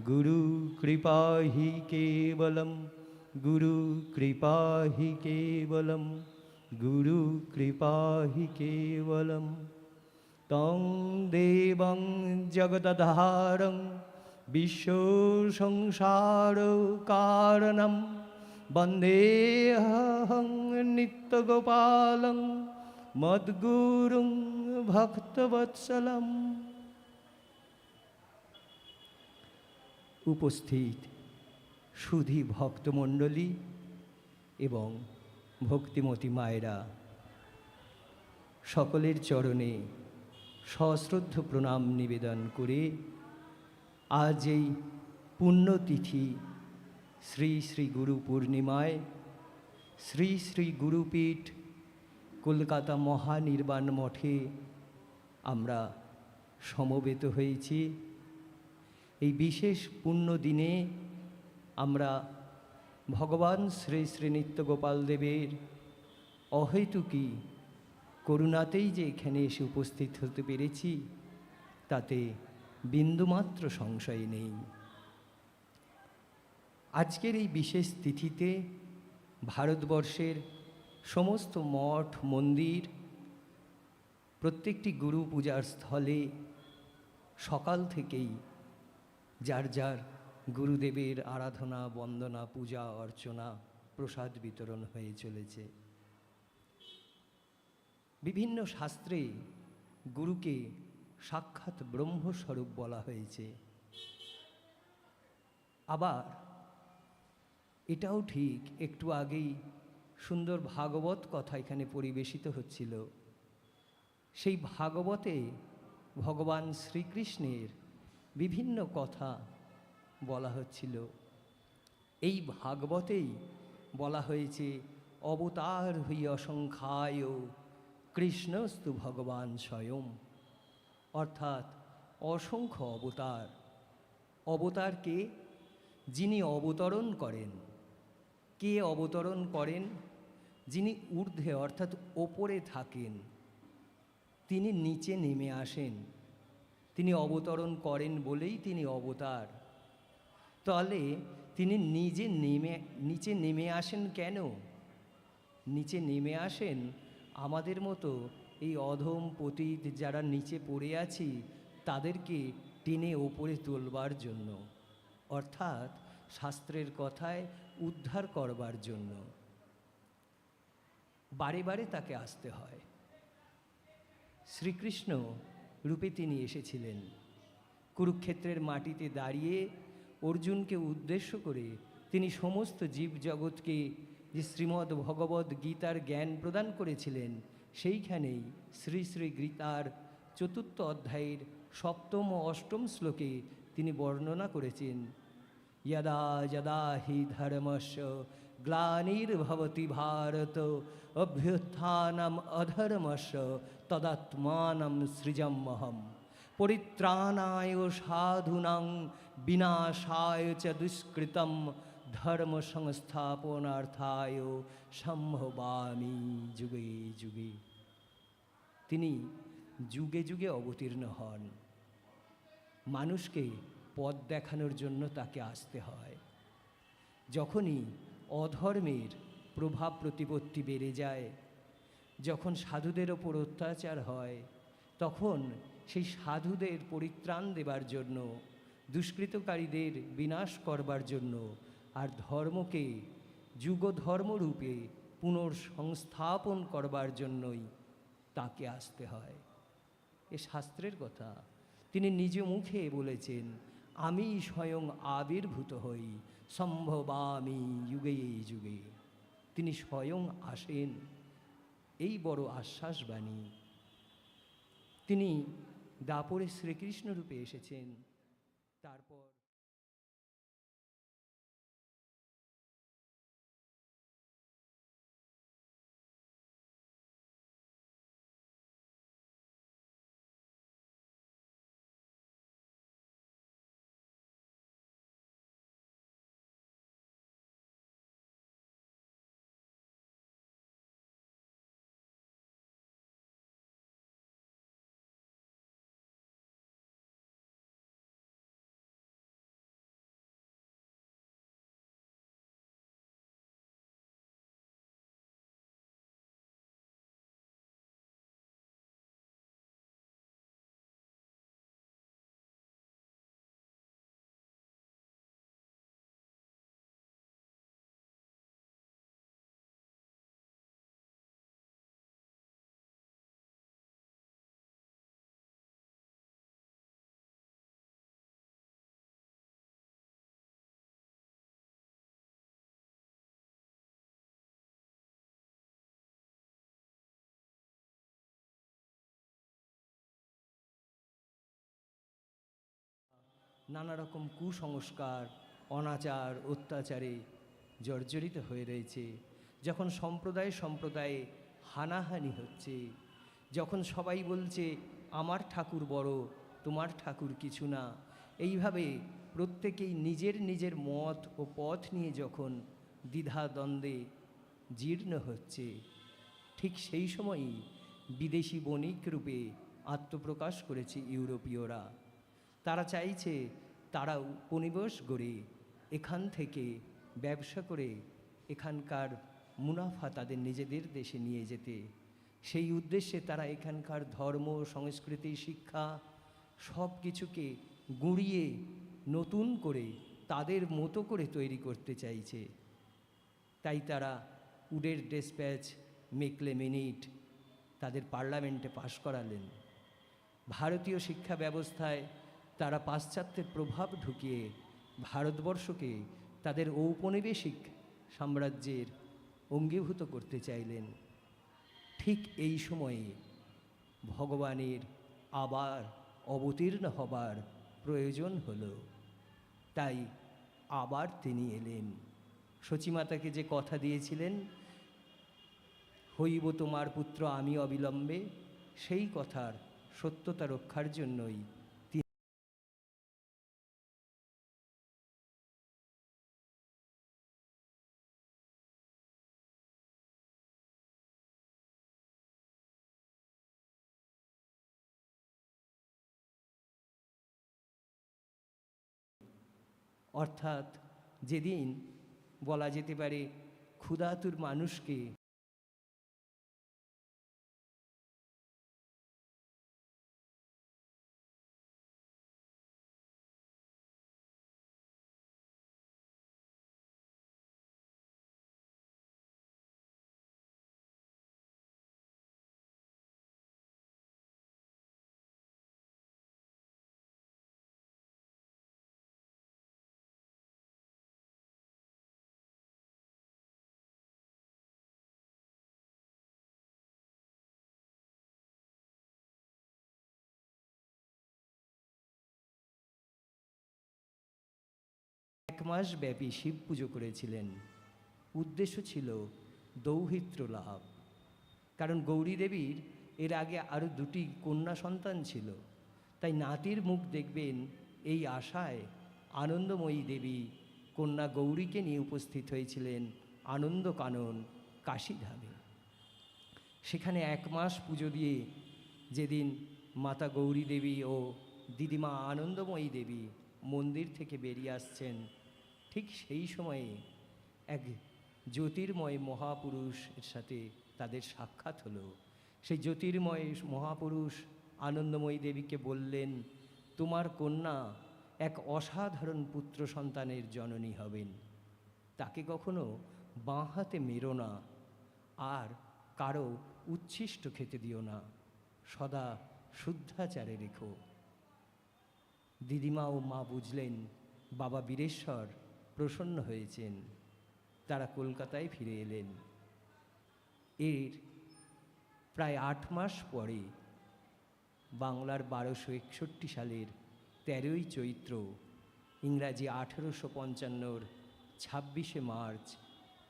गुरु कृपा हि केवलं गुरु कृपा हि केवलं गुरु कृपा हि केवलं तं देवं जगदधारं विश्वसंसारकारणं वन्देऽहं नित्यगोपालं मद्गुरुं भक्तवत्सलम् উপস্থিত সুধী ভক্তমণ্ডলী এবং ভক্তিমতী মায়েরা সকলের চরণে সশ্রদ্ধ প্রণাম নিবেদন করে আজ এই পুণ্যতিথি শ্রী শ্রী গুরু পূর্ণিমায়, শ্রী শ্রী গুরুপীঠ কলকাতা মহানির্বাণ মঠে আমরা সমবেত হয়েছি। এই বিশেষ পুণ্য দিনে আমরা ভগবান শ্রী শ্রী নিত্যগোপাল দেবের অহেতুকি করুণাতেই যে এখানে এসে উপস্থিত হতে পেরেছি, তাতে বিন্দুমাত্র সংশয় নেই। আজকের এই বিশেষ তিথিতে ভারতবর্ষের সমস্ত মঠ, মন্দির, প্রত্যেকটি গুরু পূজার স্থলে সকাল থেকেই যার যার গুরুদেবের আরাধনা, বন্দনা, পূজা, অর্চনা, প্রসাদ বিতরণ হয়ে চলেছে। বিভিন্ন শাস্ত্রে গুরুকে সাক্ষাৎ ব্রহ্মস্বরূপ বলা হয়েছে। আবার এটাও ঠিক, একটু আগেই সুন্দর ভাগবত কথা এখানে পরিবেশিত হচ্ছিল। সেই ভাগবতে ভগবান শ্রীকৃষ্ণের বিভিন্ন কথা বলা হচ্ছিল। এই ভাগবতেই বলা হয়েছে, অবতার হই অসংখ্যায়, কৃষ্ণস্তু ভগবান স্বয়ং। অর্থাৎ অসংখ্য অবতার। অবতারকে যিনি অবতরণ করেন, কে অবতরণ করেন? যিনি ঊর্ধ্বে অর্থাৎ ওপরে থাকেন, তিনি নিচে নেমে আসেন। তিনি অবতরণ করেন বলেই তিনি অবতার। তাহলে তিনি নিজে নেমে, নিচে নেমে আসেন কেন? নিচে নেমে আসেন আমাদের মতো এই অধম পতীত যারা নিচে পড়ে আছি, তাদেরকে টেনে ওপরে তোলবার জন্য, অর্থাৎ শাস্ত্রের কথায় উদ্ধার করবার জন্য। বারে বারে তাকে আসতে হয়। শ্রীকৃষ্ণ রূপে তিনি এসেছিলেন। কুরুক্ষেত্রের মাটিতে দাঁড়িয়ে অর্জুনকে উদ্দেশ্য করে তিনি সমস্ত জীবজগৎকে যে শ্রীমদ্ ভগবদ গীতার জ্ঞান প্রদান করেছিলেন, সেইখানেই শ্রী শ্রী গীতার চতুর্থ অধ্যায়ের সপ্তম ও অষ্টম শ্লোকে তিনি বর্ণনা করেছেন, যদা যদা হি ধর্মস্য গ্লানির্ভবতি ভারত অভ্যুত্থানম অধর্মস্য তদাত্মানম সৃজমহম পরিত্রাণায় সাধুনাং বিনাশায় চ দুষ্কৃতম ধর্ম সংস্থাপনার্থায় সম্ভবামি যুগে যুগে তিনি যুগে যুগে অবতীর্ণ হন। মানুষকে পথ দেখানোর জন্য তাকে আসতে হয়। যখনই অধর্মের প্রভাব প্রতিপত্তি বেড়ে যায়। যখন সাধুদের ওপর অত্যাচার হয়, তখন সেই সাধুদের পরিত্রাণ দেবার জন্য, দুষ্কৃতকারীদের বিনাশ করবার জন্য আর ধর্মকে যুগধর্মরূপে পুনর্সংস্থাপন করবার জন্যই তাকে আসতে হয়। এ শাস্ত্রের কথা। তিনি নিজ মুখে বলেছেন, আমি স্বয়ং আবির্ভূত হই সম্ভবামি যুগে যুগে। তিনি স্বয়ং আসেন। এই বড় আশ্বাস বাণী তিনি দাপরে শ্রীকৃষ্ণ রূপে এসেছেন। তারপর নানা রকম কুসংস্কার, অনাচার, অত্যাচারে জর্জরিত হয়ে রয়েছে। যখন সম্প্রদায় সম্প্রদায়ে হানাহানি হচ্ছে, যখন সবাই বলছে, আমার ঠাকুর বড়, তোমার ঠাকুর কিছু না। এইভাবে প্রত্যেকেই নিজের নিজের মত ও পথ নিয়ে যখন দ্বিধা দ্বন্দ্বে জীর্ণ হচ্ছে, ঠিক সেই সময়ই বিদেশি বণিক রূপে আত্মপ্রকাশ করেছে ইউরোপীয়রা। তারা চাইছে তারা উপনিবেশ গড়ে, এখান থেকে ব্যবসা করে এখানকার মুনাফা তাদের নিজেদের দেশে নিয়ে যেতে। সেই উদ্দেশ্যে তারা এখানকার ধর্ম, সংস্কৃতি, শিক্ষা সব কিছুকে গুঁড়িয়ে নতুন করে তাদের মতো করে তৈরি করতে চাইছে। তাই তারা উডের ডেসপ্যাচ মেকলে মিনিট তাদের পার্লামেন্টে পাশ করালেন। ভারতীয় শিক্ষা ব্যবস্থায় তারা পাশ্চাত্যের প্রভাব ঢুকিয়ে ভারতবর্ষকে তাদের ঔপনিবেশিক সাম্রাজ্যের অঙ্গীভূত করতে চাইলেন। ঠিক এই সময়ে ভগবানের আবার অবতীর্ণ হবার প্রয়োজন হলো। তাই আবার তিনি এলেন। সচিমাতাকে যে কথা দিয়েছিলেন, হইব তোমার পুত্র আমি অবিলম্বে, সেই কথার সত্যতা রক্ষার জন্যই অর্থাৎ যেদিন বলা যেতে পারে ক্ষুধাতুর মানুষকে এক মাস ব্যাপী শিব পুজো করেছিলেন। উদ্দেশ্য ছিল দৌহিত্র লাভ। কারণ গৌরী দেবীর এর আগে আরও দুটি কন্যা সন্তান ছিল। তাই নাতির মুখ দেখবেন এই আশায় আনন্দময়ী দেবী কন্যা গৌরীকে নিয়ে উপস্থিত হয়েছিলেন আনন্দ কানন কাশীধামে। সেখানে এক মাস পুজো দিয়ে যেদিন মাতা গৌরী দেবী ও দিদিমা আনন্দময়ী দেবী মন্দির থেকে বেরিয়ে আসছেন ঠিক সেই সময়ে এক জ্যোতির্ময় মহাপুরুষের সাথে তাদের সাক্ষাৎ হলো। সেই জ্যোতির্ময় মহাপুরুষ আনন্দময়ী দেবীকে বললেন, তোমার কন্যা এক অসাধারণ পুত্র সন্তানের জননী হবেন। তাকে কখনো বাঁ হাতে মেরো না, আর কারও উচ্ছিষ্ট খেতে দিও না। সদা শুদ্ধাচারে রেখো। দিদিমা ও মা বুঝলেন, বাবা বীরেশ্বর প্রসন্ন হয়েছেন। তারা কলকাতায় ফিরে এলেন। এর প্রায় আট মাস পরে বাংলার বারোশো একষট্টি সালের তেরোই চৈত্র, ইংরাজি আঠেরোশো পঞ্চান্নর ছাব্বিশে মার্চ,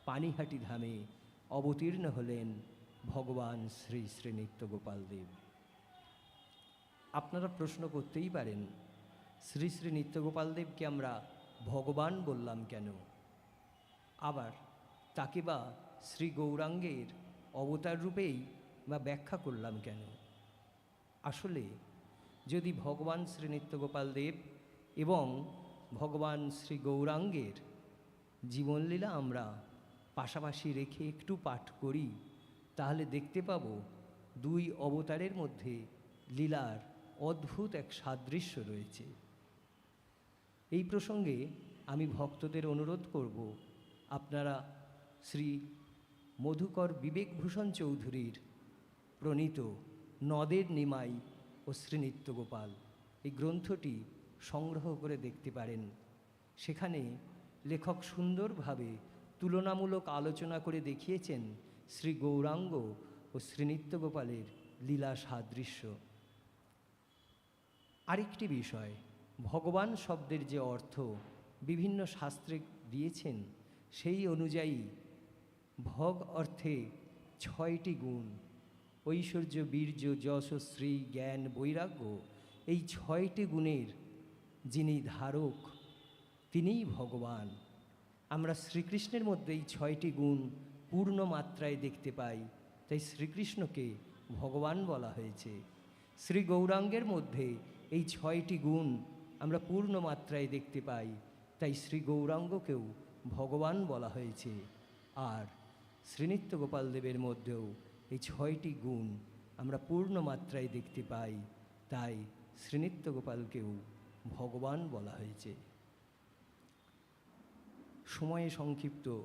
পানিহাটি ধামে অবতীর্ণ হলেন ভগবান শ্রী শ্রী নিত্যগোপাল দেব। আপনারা প্রশ্ন করতেই পারেন, শ্রী শ্রী নিত্যগোপাল দেবকে আমরা ভগবান বললাম কেন? আবার তাকে বা শ্রী গৌরাঙ্গের অবতার রূপেই বা ব্যাখ্যা করলাম কেন? আসলে যদি ভগবান শ্রী নিত্যগোপাল দেব এবং ভগবান শ্রী গৌরাঙ্গের জীবনলীলা আমরা পাশাপাশি রেখে একটু পাঠ করি, তাহলে দেখতে পাব দুই অবতারের মধ্যে লীলার অদ্ভুত এক সাদৃশ্য রয়েছে। এই প্রসঙ্গে আমি ভক্তদের অনুরোধ করব, আপনারা শ্রী মধুকর বিবেকভূষণ চৌধুরীর প্রণীত নদের নিমাই ও শ্রীনিত্য গোপাল এই গ্রন্থটি সংগ্রহ করে দেখতে পারেন। সেখানে লেখক সুন্দরভাবে তুলনামূলক আলোচনা করে দেখিয়েছেন শ্রী গৌরাঙ্গ ও শ্রীনিত্য গোপালের লীলা সাদৃশ্য আরেকটি বিষয় ভগবান শব্দের যে অর্থ বিভিন্ন শাস্ত্রে দিয়েছেন, সেই অনুযায়ী ভগ অর্থে ছয়টি গুণ, ঐশ্বর্য, বীর্য, যশ, শ্রী, জ্ঞান, বৈরাগ্য, এই ছয়টি গুণের যিনি ধারক, তিনিই ভগবান। আমরা শ্রীকৃষ্ণের মধ্যে এই ছয়টি গুণ পূর্ণ মাত্রায় দেখতে পাই, তাই শ্রীকৃষ্ণকে ভগবান বলা হয়েছে। শ্রী গৌরাঙ্গের মধ্যে এই ছয়টি গুণ আমরা পূর্ণ মাত্রায় দেখতে পাই। তাই শ্রী গৌরাঙ্গকেও ভগবান বলা হয়েছে। আর শ্রীনিত্য গোপাল দেবের মধ্যেও এই ছয়টি গুণ আমরা পূর্ণ মাত্রায় দেখতে পাই। তাই শ্রীনিত্য গোপালকেও ভগবান বলা হয়েছে। সময়ে সংক্ষিপ্ত,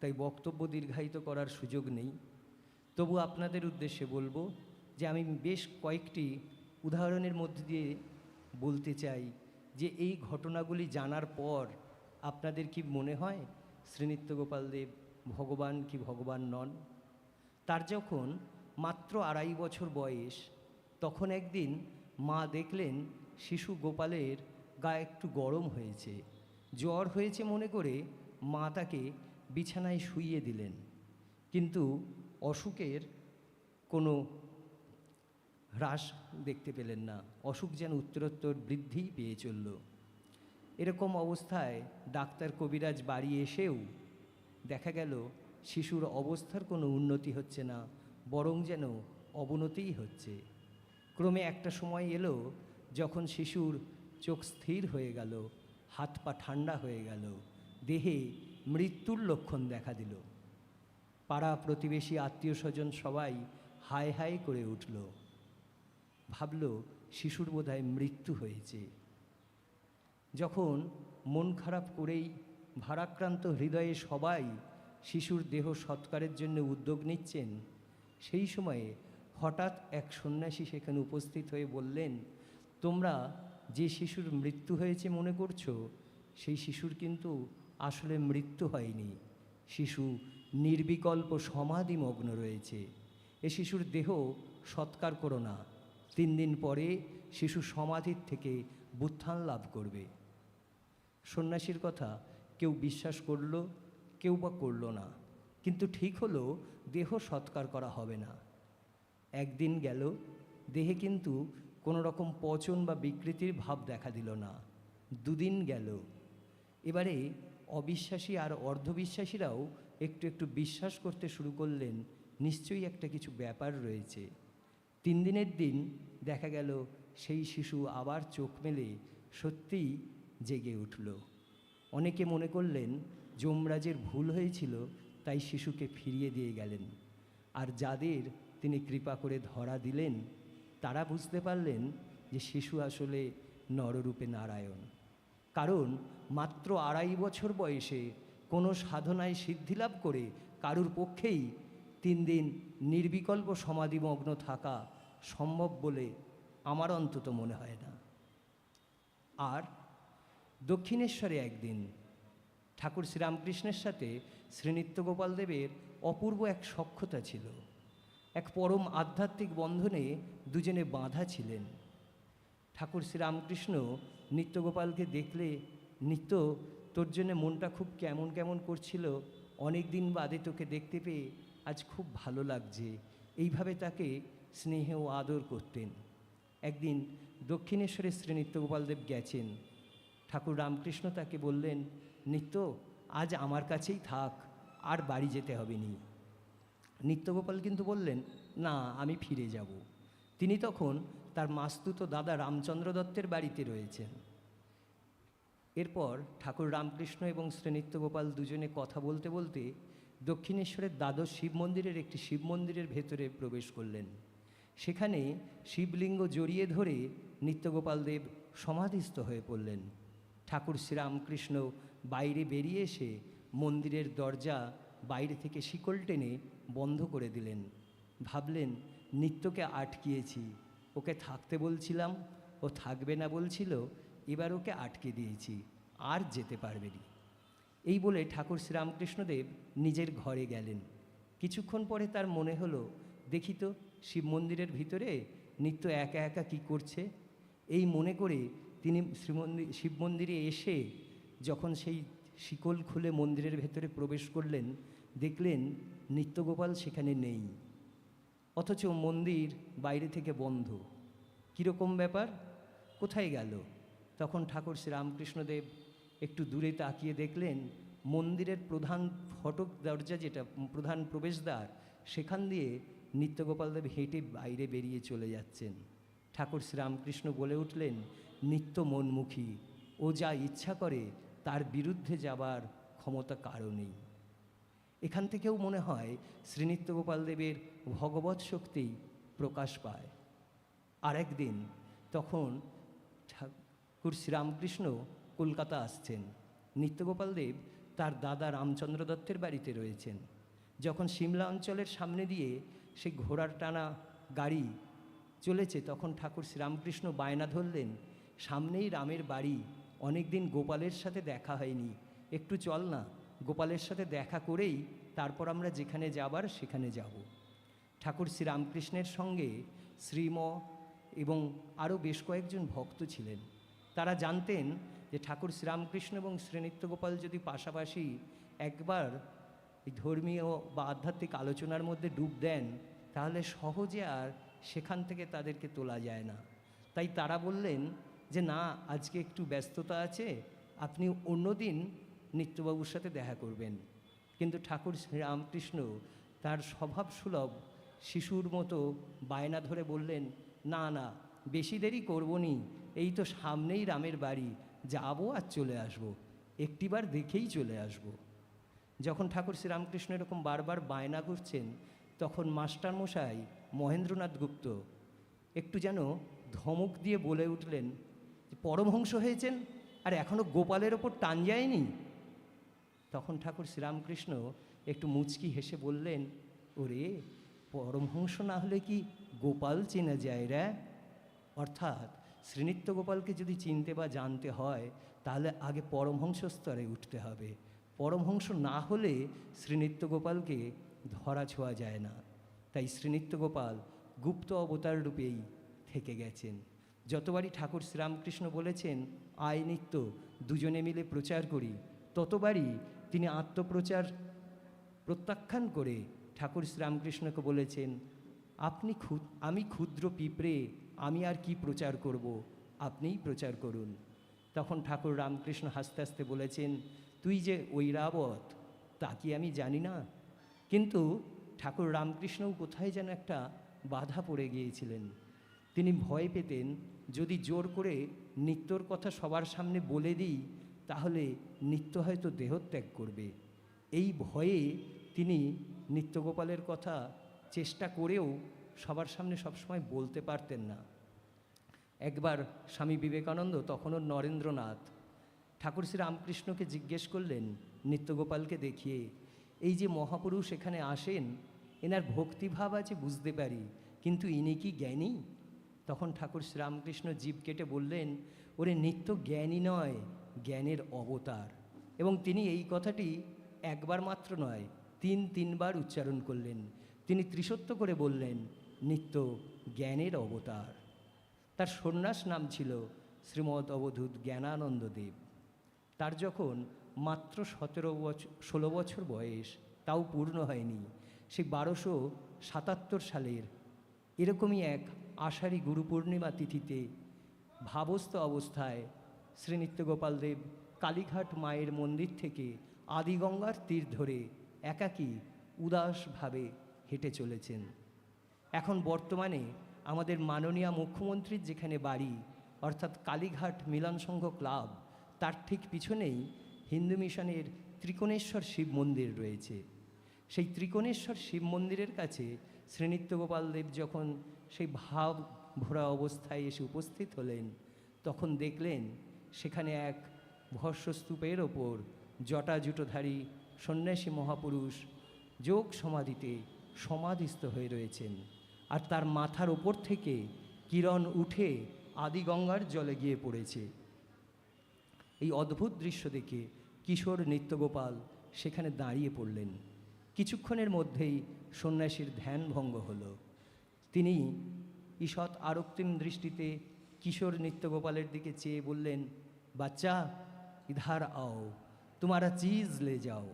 তাই বক্তব্য দীর্ঘায়িত করার সুযোগ নেই। তবু আপনাদের উদ্দেশ্যে বলব যে, আমি বেশ কয়েকটি উদাহরণের মধ্যে দিয়ে বলতে চাই। যে এই ঘটনাগুলি জানার পর আপনাদের কি মনে হয় শ্রীনিত্য গোপাল দেব ভগবান কি ভগবান নন? তার যখন মাত্র আড়াই বছর বয়স, তখন একদিন মা দেখলেন শিশু গোপালের গা একটু গরম হয়েছে। জ্বর হয়েছে মনে করে মা তাকে বিছানায় শুইয়ে দিলেন। কিন্তু অসুখের কোনো হ্রাস দেখতে পেলেন না। অসুখ যেন উত্তরোত্তর বৃদ্ধিই পেয়ে চলল। এরকম অবস্থায় ডাক্তার কবিরাজ বাড়ি এসেও দেখা গেল শিশুর অবস্থার কোনো উন্নতি হচ্ছে না, বরং যেন অবনতিই হচ্ছে। ক্রমে একটা সময় এলো যখন শিশুর চোখ স্থির হয়ে গেল, হাত পা ঠান্ডা হয়ে গেল, দেহে মৃত্যুর লক্ষণ দেখা দিল। পাড়া প্রতিবেশী আত্মীয় স্বজন সবাই হায় হায় করে উঠল। ভাবল শিশুর বোধহয় মৃত্যু হয়েছে। যখন মন খারাপ করেই ভারাক্রান্ত হৃদয়ে সবাই শিশুর দেহ সৎকারের জন্য উদ্যোগ নিচ্ছেন, সেই সময়ে হঠাৎ এক সন্ন্যাসী সেখানে উপস্থিত হয়ে বললেন, তোমরা যে শিশুর মৃত্যু হয়েছে মনে করছ, সেই শিশুর কিন্তু আসলে মৃত্যু হয়নি। শিশু নির্বিকল্প সমাধিমগ্ন রয়েছে। এ শিশুর দেহ সৎকার করো না। তিন দিন পরে শিশু সমাধির থেকে বুত্থান লাভ করবে। সন্ন্যাসীর কথা কেউ বিশ্বাস করল, কেউ বা করল না। কিন্তু ঠিক হলো, দেহ সৎকার করা হবে না। একদিন গেল, দেহে কিন্তু কোনো রকম পচন বা বিকৃতির ভাব দেখা দিল না। দুদিন গেল। এবারে অবিশ্বাসী আর অর্ধবিশ্বাসীরাও একটু একটু বিশ্বাস করতে শুরু করলেন, নিশ্চয়ই একটা কিছু ব্যাপার রয়েছে। তিন দিনের দিন দেখা গেল সেই শিশু আবার চোখ মেলে সত্যিই জেগে উঠল। অনেকে মনে করলেন যমরাজের ভুল হয়েছিল, তাই শিশুকে ফিরিয়ে দিয়ে গেলেন। আর যাদের তিনি কৃপা করে ধরা দিলেন, তারা বুঝতে পারলেন যে শিশু আসলে নররূপে নারায়ণ। কারণ মাত্র আড়াই বছর বয়সে কোনো সাধনায় সিদ্ধিলাভ করে কারুর পক্ষেই তিন দিন নির্বিকল্প সমাধিমগ্ন থাকা সম্ভব বলে আমার অন্তত মনে হয় না। আর দক্ষিণেশ্বরে একদিন ঠাকুর শ্রীরামকৃষ্ণের সাথে শ্রীনিত্য গোপাল দেবের অপূর্ব এক সখ্যতা ছিল। এক পরম আধ্যাত্মিক বন্ধনে দুজনে বাঁধা ছিলেন। ঠাকুর শ্রীরামকৃষ্ণ নিত্যগোপালকে দেখলে, নিত্য, তোর জন্য মনটা খুব কেমন কেমন করছিল, অনেক দিন বাদে তোকে দেখতে পেয়ে আজ খুব ভালো লাগছে। এইভাবে তাকে স্নেহে ও আদর করতেন। একদিন দক্ষিণেশ্বরে শ্রী নিত্যগোপালদেব গেছেন। ঠাকুর রামকৃষ্ণ তাকে বললেন, নিত্য, আজ আমার কাছেই থাক, আর বাড়ি যেতে হবে নি। নিত্যগোপাল কিন্তু বললেন, না, আমি ফিরে যাব। তিনি তখন তার মাস্তুত দাদা রামচন্দ্র দত্তের বাড়িতে রয়েছেন। এরপর ঠাকুর রামকৃষ্ণ এবং শ্রীনিত্য গোপাল দুজনে কথা বলতে বলতে দক্ষিণেশ্বরের দ্বাদশ শিব মন্দিরের একটি শিব মন্দিরের ভেতরে প্রবেশ করলেন। সেখানে শিবলিঙ্গ জড়িয়ে ধরে নিত্যগোপাল দেব সমাধিস্থ হয়ে পড়লেন। ঠাকুর শ্রীরামকৃষ্ণ বাইরে বেরিয়ে এসে মন্দিরের দরজা বাইরে থেকে শিকল টেনে বন্ধ করে দিলেন। ভাবলেন, নিত্যকে আটকিয়েছি, ওকে থাকতে বলছিলাম, ও থাকবে না বলছিল, এবার ওকে আটকে দিয়েছি, আর যেতে পারবে না। এই বলে ঠাকুর শ্রীরামকৃষ্ণদেব নিজের ঘরে গেলেন। কিছুক্ষণ পরে তার মনে হলো, দেখি তো, শিব মন্দিরের ভিতরে নিত্য একা একা কি করছে? এই মনে করে তিনি শ্রীমন্দির শিব মন্দিরে এসে যখন সেই শিকল খুলে মন্দিরের ভেতরে প্রবেশ করলেন, দেখলেন নিত্যগোপাল সেখানে নেই। অথচ মন্দির বাইরে থেকে বন্ধ। কীরকম ব্যাপার? কোথায় গেল? তখন ঠাকুর শ্রীরামকৃষ্ণদেব একটু দূরে তাকিয়ে দেখলেন মন্দিরের প্রধান ফটক দরজা যেটা প্রধান প্রবেশদ্বার, সেখান দিয়ে নিত্যগোপালদেব হেঁটে বাইরে বেরিয়ে চলে যাচ্ছেন। ঠাকুর শ্রীরামকৃষ্ণ বলে উঠলেন, নিত্য মনমুখী, ও যা ইচ্ছা করে, তার বিরুদ্ধে যাবার ক্ষমতা কারও নেই। এখান থেকেও মনে হয় শ্রীনিত্য গোপাল দেবের ভগবত শক্তি প্রকাশ পায়। আরেকদিন তখন ঠাকুর শ্রীরামকৃষ্ণ কলকাতা আসছেন। নিত্যগোপাল দেব তার দাদা রামচন্দ্র দত্তের বাড়িতে রয়েছেন। যখন সিমলা অঞ্চলের সামনে দিয়ে সেই ঘোড়ার টানা গাড়ি চলেছে, তখন ঠাকুর শ্রীরামকৃষ্ণ বায়না ধরলেন, সামনেই রামের বাড়ি। অনেকদিন গোপালের সাথে দেখা হয়নি। একটু চল না, গোপালের সাথে দেখা করেই তারপর আমরা যেখানে যাবার সেখানে যাব। ঠাকুর শ্রীরামকৃষ্ণের সঙ্গে শ্রীম এবং আরও বেশ কয়েকজন ভক্ত ছিলেন। তারা জানতেন যে ঠাকুর শ্রীরামকৃষ্ণ এবং শ্রীনিত্য গোপাল যদি পাশাপাশি একবার এই ধর্মীয় বা আধ্যাত্মিক আলোচনার মধ্যে ডুব দেন, তাহলে সহজে আর সেখান থেকে তাদেরকে তোলা যায় না। তাই তারা বললেন যে, না, আজকে একটু ব্যস্ততা আছে, আপনি অন্যদিন নিত্যবাবুর সাথে দেখা করবেন। কিন্তু ঠাকুর শ্রীরামকৃষ্ণ তার স্বভাব সুলভ শিশুর মতো বায়না ধরে বললেন, না না, বেশি দেরি করব নি, এই তো সামনেই রামের বাড়ি যাব আর চলে আসব। একটিবার দেখেই চলে আসব। যখন ঠাকুর শ্রীরামকৃষ্ণ এরকম বারবার বায়না করছেন, তখন মাস্টারমশাই মহেন্দ্রনাথ গুপ্ত একটু যেন ধমক দিয়ে বলে উঠলেন, যে পরমহংস হয়েছেন, আর এখনও গোপালের ওপর টান যায়নি তখন ঠাকুর শ্রীরামকৃষ্ণ একটু মুচকি হেসে বললেন, ওরে, পরমহংস না হলে কি গোপাল চেনা যায় রে অর্থাৎ শ্রীনিত্য গোপালকে যদি চিনতে বা জানতে হয়, তাহলে আগে পরমহংস স্তরে উঠতে হবে। পরমহংস না হলে শ্রীনিত্য গোপালকে ধরা ছোঁয়া যায় না। তাই শ্রীনিত্য গোপাল গুপ্ত অবতার রূপেই থেকে গেছেন। যতবারই ঠাকুর শ্রীরামকৃষ্ণ বলেছেন, আয় নিত্য, দুজনে মিলে প্রচার করি, ততবারই তিনি আত্মপ্রচার প্রত্যাখ্যান করে ঠাকুর শ্রীরামকৃষ্ণকে বলেছেন, আপনি ক্ষুদ আমি ক্ষুদ্র পিঁপড়ে আমি আর কি প্রচার করব? আপনিই প্রচার করুন। তখন ঠাকুর রামকৃষ্ণ হাসতে হাসতে বলেছেন, তুই যে ঐরাবত, তা কি আমি জানি না? কিন্তু ঠাকুর রামকৃষ্ণও কোথায় যেন একটা বাধা পড়ে গিয়েছিলেন। তিনি ভয় পেতেন, যদি জোর করে নিত্যর কথা সবার সামনে বলে দিই, তাহলে নিত্য হয়তো দেহত্যাগ করবে। এই ভয়ে তিনি নিত্যগোপালের কথা চেষ্টা করেও সবার সামনে সবসময় বলতে পারতেন না। একবার স্বামী বিবেকানন্দ তখনও নরেন্দ্রনাথ। ঠাকুর শ্রী রামকৃষ্ণকে জিজ্ঞেস করলেন, নিত্যগোপালকে দেখিয়ে, এই যে মহাপুরুষ এখানে আসেন, এনার ভক্তিভাব আছে বুঝতে পারি, কিন্তু ইনি কি জ্ঞানী? তখন ঠাকুর শ্রীরামকৃষ্ণ জীব কেটে বললেন, ওরে, নিত্য জ্ঞানী নয়, জ্ঞানের অবতার। এবং তিনি এই কথাটি একবার মাত্র নয়, তিন তিনবার উচ্চারণ করলেন। তিনি ত্রিসত্য করে বললেন, নিত্য জ্ঞানের অবতার। তার সন্ন্যাস নাম ছিল শ্রীমদ অবধূত জ্ঞানানন্দ দেব। তার যখন মাত্র সতেরো বছর ষোলো বছর বয়স, তাও পূর্ণ হয়নি, সে বারোশো সাতাত্তর সালের এরকমই এক আষাঢ়ী গুরু পূর্ণিমা তিথিতে ভাবস্থ অবস্থায় শ্রীনিত্যগোপাল দেব কালীঘাট মায়ের মন্দির থেকে আদিগঙ্গার তীর ধরে একাকী উদাসভাবে হেঁটে চলেছেন। এখন বর্তমানে আমাদের মাননীয় মুখ্যমন্ত্রীর যেখানে বাড়ি, অর্থাৎ কালীঘাট মিলন সংঘ ক্লাব, তার ঠিক পিছনেই হিন্দু মিশনের ত্রিকোণেশ্বর শিব মন্দির রয়েছে। সেই ত্রিকোণেশ্বর শিব মন্দিরের কাছে শ্রীনিত্য গোপাল দেব যখন সেই ভাব ভরা অবস্থায় এসে উপস্থিত হলেন, তখন দেখলেন সেখানে এক ভস্যস্তূপের ওপর জটাজুটোধারী সন্ন্যাসী মহাপুরুষ যোগ সমাধিতে সমাধিস্থ হয়ে রয়েছেন। আর তার মাথার ওপর থেকে কিরণ উঠে আদিগঙ্গার জলে গিয়ে পড়েছে। এই অদ্ভুত দৃশ্য দেখে কিশোর নিত্যগোপাল সেখানে দাঁড়িয়ে পড়লেন। কিছুক্ষণের মধ্যেই সন্ন্যাসীর ধ্যান ভঙ্গ হল। তিনি ঈষৎ আরক্তিম দৃষ্টিতে কিশোর নিত্যগোপালের দিকে চেয়ে বললেন, বাচ্চা, ইধার আও, তোমারা চিজ লে যাও।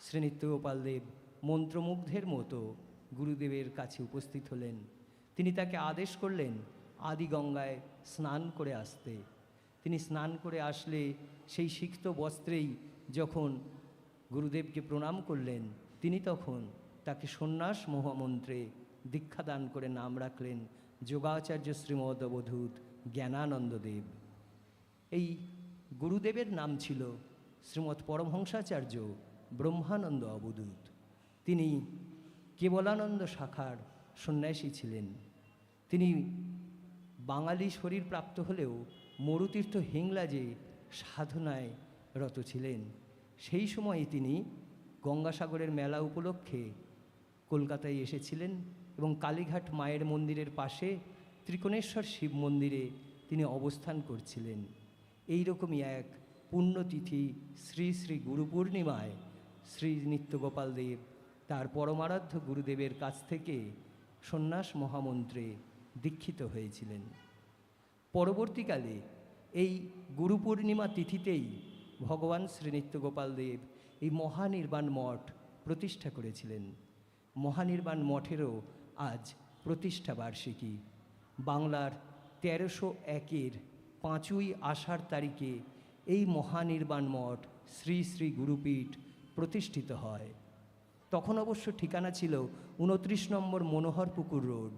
শ্রী নিত্যগোপাল দেব মন্ত্রমুগ্ধের মতো গুরুদেবের কাছে উপস্থিত হলেন। তিনি তাকে আদেশ করলেন, আদি গঙ্গায় স্নান করে আসতে। তিনি স্নান করে আসলে সেই সিক্ত বস্ত্রেই যখন গুরুদেবকে প্রণাম করলেন, তিনি তখন তাকে সন্ন্যাস মহামন্ত্রে দীক্ষাদান করে নাম রাখলেন, যোগাচার্য শ্রীমদ অবধূত জ্ঞানানন্দ দেব এই গুরুদেবের নাম ছিল শ্রীমৎ পরমহংসাচার্য ব্রহ্মানন্দ অবধূত। তিনি কেবলানন্দ শাখার সন্ন্যাসী ছিলেন। তিনি বাঙালি শরীর প্রাপ্ত হলেও মরুতীর্থ হিংলাজে সাধনায় রত ছিলেন, সেই সময়ে তিনি গঙ্গাসাগরের মেলা উপলক্ষে কলকাতায় এসেছিলেন এবং কালীঘাট মায়ের মন্দিরের পাশে ত্রিকোণেশ্বর শিব মন্দিরে তিনি অবস্থান করছিলেন। এই রকমই এক পুণ্যতিথি শ্রী শ্রী গুরু পূর্ণিমায় শ্রী নিত্যগোপাল দেব তার পরমারাধ্য গুরুদেবের কাছ থেকে সন্ন্যাস মহামন্ত্রে দীক্ষিত হয়েছিলেন। পরবর্তীকালে এই গুরু পূর্ণিমা তিথিতেই ভগবান শ্রী নিত্যগোপাল দেব এই মহানির্বাণ মঠ প্রতিষ্ঠা করেছিলেন। মহানির্বাণ মঠেরও আজ প্রতিষ্ঠা বার্ষিকী। বাংলার তেরোশো একের পাঁচই আষাঢ় তারিখে এই মহানির্বাণ মঠ শ্রী শ্রী গুরুপীঠ প্রতিষ্ঠিত হয়। তখন অবশ্য ঠিকানা ছিল উনত্রিশ নম্বর মনোহর পুকুর রোড।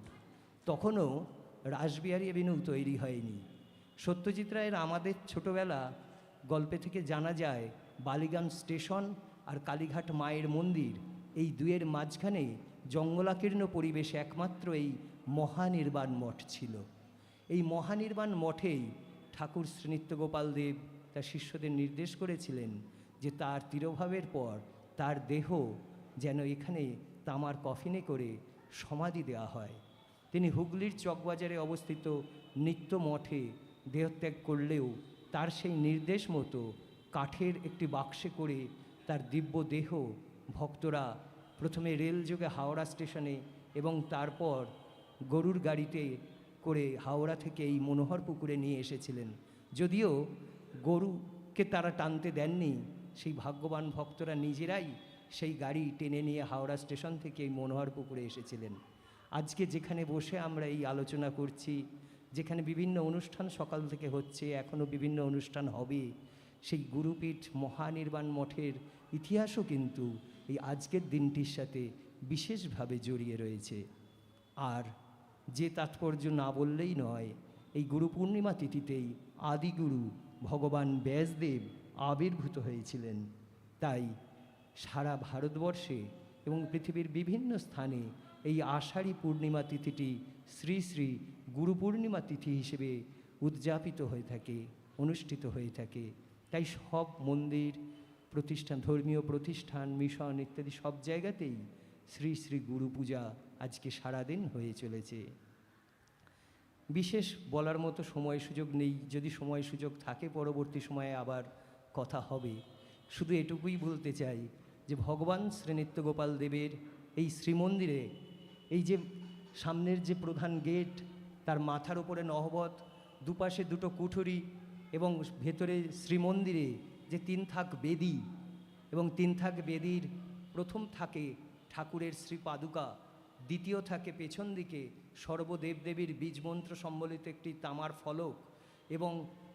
তখনও রাসবিহারী এভিনিউ তৈরি হয়নি। সত্যজিৎ রায়ের আমাদের ছোটবেলা গল্পে থেকে জানা যায়, বালিগঞ্জ স্টেশন আর কালীঘাট মায়ের মন্দির এই দুয়ের মাঝখানে জঙ্গলাকীর্ণ পরিবেশে একমাত্র এই মহানির্বাণ মঠ ছিল। এই মহানির্বাণ মঠেই ঠাকুর শ্রীনিত্যগোপাল দেব তার শিষ্যদের নির্দেশ করেছিলেন যে তার তিরোভাবের পর তার দেহ যেন এখানে তামার কফিনে করে সমাধি দেওয়া হয়। তিনি হুগলির চকবাজারে অবস্থিত নিত্য মঠে দেহত্যাগ করলেও তার সেই নির্দেশ মতো কাঠের একটি বাক্সে করে তার দিব্য দেহ ভক্তরা প্রথমে রেলযোগে হাওড়া স্টেশনে এবং তারপর গরুর গাড়িতে করে হাওড়া থেকে এই মনোহর পুকুরে নিয়ে এসেছিলেন। যদিও গরুকে তারা টানতে দেননি, সেই ভাগ্যবান ভক্তরা নিজেরাই সেই গাড়ি টেনে নিয়ে হাওড়া স্টেশন থেকে এই মনোহর পুকুরে এসেছিলেন। আজকে যেখানে বসে আমরা এই আলোচনা করছি, যেখানে বিভিন্ন অনুষ্ঠান সকাল থেকে হচ্ছে এখনও বিভিন্ন অনুষ্ঠান হবে, সেই গুরুপীঠ মহানির্বাণ মঠের ইতিহাসও কিন্তু এই আজকের দিনটির সাথে বিশেষভাবে জড়িয়ে রয়েছে। আর যে তাৎপর্য না বললেই নয়, এই গুরু পূর্ণিমা তিথিতেই আদিগুরু ভগবান ব্যাসদেব আবির্ভূত হয়েছিলেন। তাই সারা ভারতবর্ষে এবং পৃথিবীর বিভিন্ন স্থানে এই আষাঢ়ী পূর্ণিমা তিথিটি শ্রী শ্রী গুরু পূর্ণিমা তিথি হিসেবে উদযাপিত হয়ে থাকে, অনুষ্ঠিত হয়ে থাকে। তাই সব মন্দির, প্রতিষ্ঠান, ধর্মীয় প্রতিষ্ঠান, মিশন ইত্যাদি সব জায়গাতেই শ্রী শ্রী গুরু পূজা আজকে সারাদিন হয়ে চলেছে। বিশেষ বলার মতো সময় সুযোগ নেই। যদি সময় সুযোগ থাকে, পরবর্তী সময়ে আবার কথা হবে। শুধু এটুকুই বলতে চাই যে ভগবান শ্রীনিত্য গোপাল দেবের এই শ্রীমন্দিরে, এই যে সামনের যে প্রধান গেট, তার মাথার উপরে নহবত দুপাশে দুটো কুঠুরি এবং ভেতরে শ্রীমন্দিরে যে তিন থাক বেদি এবং তিন থাক বেদির প্রথম থাকে ঠাকুরের শ্রী পাদুকা দ্বিতীয় থাকে পেছন দিকে সর্বদেবদেবীর বীজমন্ত্র সম্বলিত একটি তামার ফলক এবং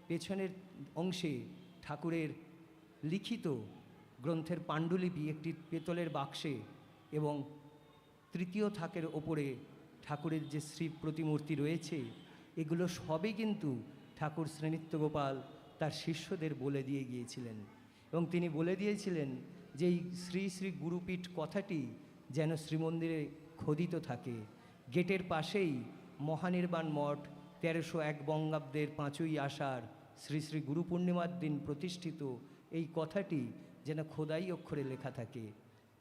পেছনের অংশে ঠাকুরের লিখিত গ্রন্থের পাণ্ডুলিপি একটি পেতলের বাক্সে এবং তৃতীয় থাকের ওপরে ঠাকুরের যে শ্রী প্রতিমূর্তি রয়েছে, এগুলো সবই কিন্তু ঠাকুর শ্রীনিত্য গোপাল তার শিষ্যদের বলে দিয়ে গিয়েছিলেন। এবং তিনি বলে দিয়েছিলেন যে এই শ্রী শ্রী গুরুপীঠ কথাটি যেন শ্রীমন্দিরে খোদিত থাকে। গেটের পাশেই মহানির্বাণ মঠ, তেরোশো এক বঙ্গাব্দের পাঁচই আষাঢ় শ্রী শ্রী গুরু পূর্ণিমার দিন প্রতিষ্ঠিত এই কথাটি যেন খোদাই অক্ষরে লেখা থাকে,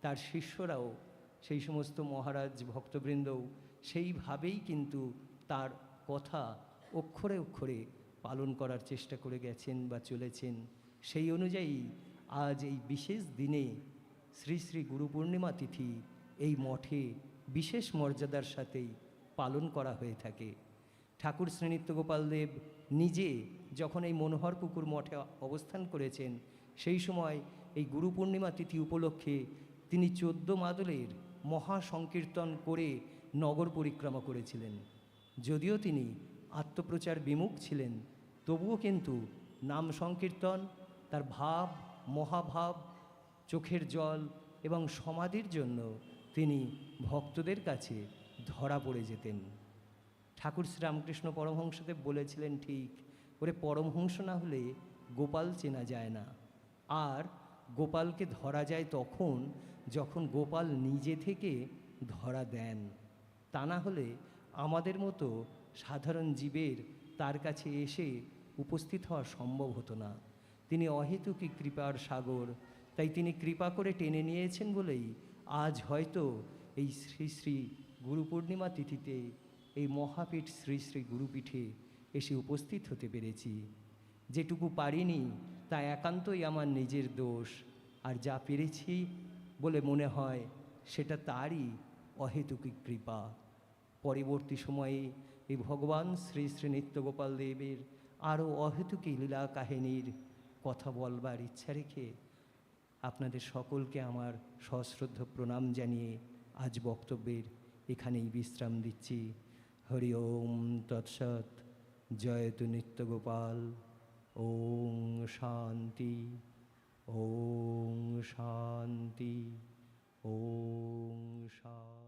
তার শিষ্যরাও সেই সমস্ত মহারাজ ভক্তবৃন্দও সেইভাবেই কিন্তু তার কথা অক্ষরে অক্ষরে পালন করার চেষ্টা করে গেছেন বা চলেছেন। সেই অনুযায়ী আজ এই বিশেষ দিনে শ্রী শ্রী গুরু পূর্ণিমা তিথি এই মঠে বিশেষ মর্যাদার সাথেই পালন করা হয়ে থাকে। ঠাকুর শ্রীনিত্য গোপালদেব নিজে যখন এই মনোহর পুকুর মঠে অবস্থান করেছেন, সেই সময় এই গুরু পূর্ণিমা তিথি উপলক্ষে তিনি চোদ্দ মাদলের মহা সংকীর্তন করে নগর পরিক্রমা করেছিলেন। যদিও তিনি আত্মপ্রচার বিমুখ ছিলেন, তবুও কিন্তু নাম সংকীর্তন, তার ভাব, মহাভাব, চোখের জল এবং সমাধির জন্য তিনি ভক্তদের কাছে ধরা পড়ে যেতেন। ঠাকুর শ্রীরামকৃষ্ণ পরমহংসদেব বলেছিলেন, ঠিক, ওরে পরমহংস না হলে গোপাল চেনা যায় না। আর গোপালকে ধরা যায় তখন যখন গোপাল নিজে থেকে ধরা দেন। তা না হলে আমাদের মতো সাধারণ জীবের তার কাছে এসে উপস্থিত হওয়া সম্ভব হতো না। তিনি অহেতুকী কৃপার সাগর, তাই তিনি কৃপা করে টেনে নিয়েছেন বলেই আজ হয়তো এই শ্রী শ্রী গুরু পূর্ণিমা তিথিতে এই মহাপীঠ শ্রী শ্রী গুরুপীঠে এসে উপস্থিত হতে পেরেছি। যেটুকু পারিনি তা একান্তই আমার নিজের দোষ। আর যা পেরেছি বলে মনে হয়, সেটা তারই অহেতুকী কৃপা। পরবর্তী সময়ে এই ভগবান শ্রী শ্রী নিত্যগোপাল দেবের আরও অহেতুকী লীলা কাহিনীর কথা বলবার ইচ্ছা রেখে আপনাদের সকলকে আমার সশ্রদ্ধ প্রণাম জানিয়ে আজ বক্তব্যের এখানেই বিশ্রাম দিচ্ছি। হরি ওম, তৎসৎ। জয়তু নিত্যগোপাল। ওং শান্তি ওং শান্তি ওং শান্তি